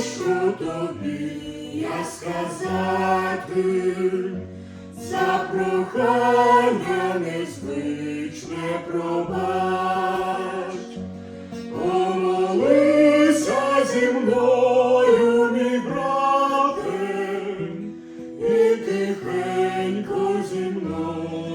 що тобі я сказати, за прохання незвичне пробач, помолися зі мною, мій і тихенько зі мною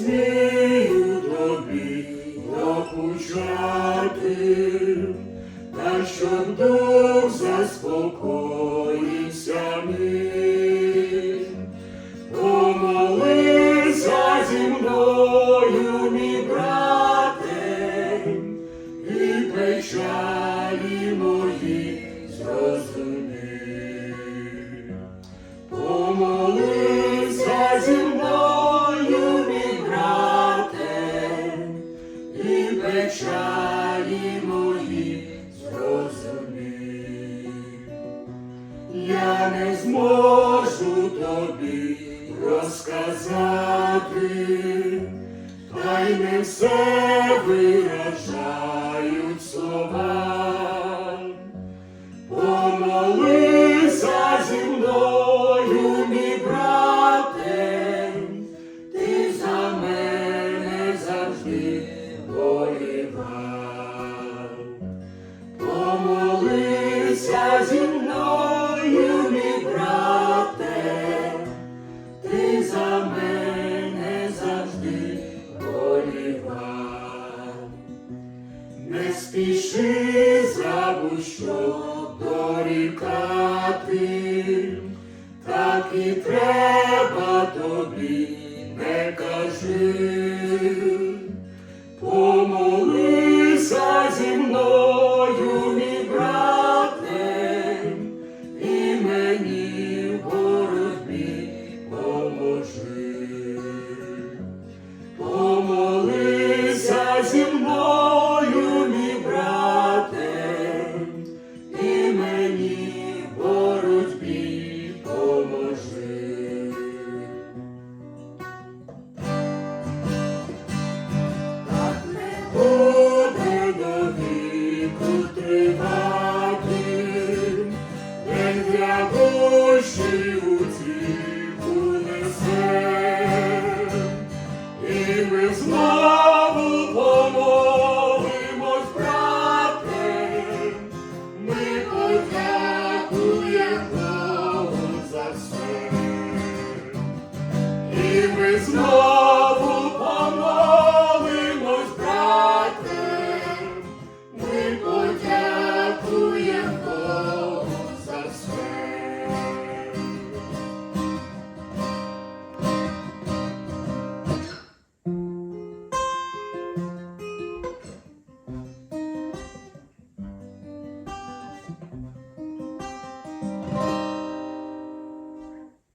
смію тобі докучати, та щоб дух заспокоївся печалі мої зрозумій. Я не зможу тобі розказати, та й не все виражають слова. Помолися зі мною, мій брате, ти за мене завжди. Помолися зі мною, брате, ти за мене завжди воював. Не спіши забудь, що так і треба There is no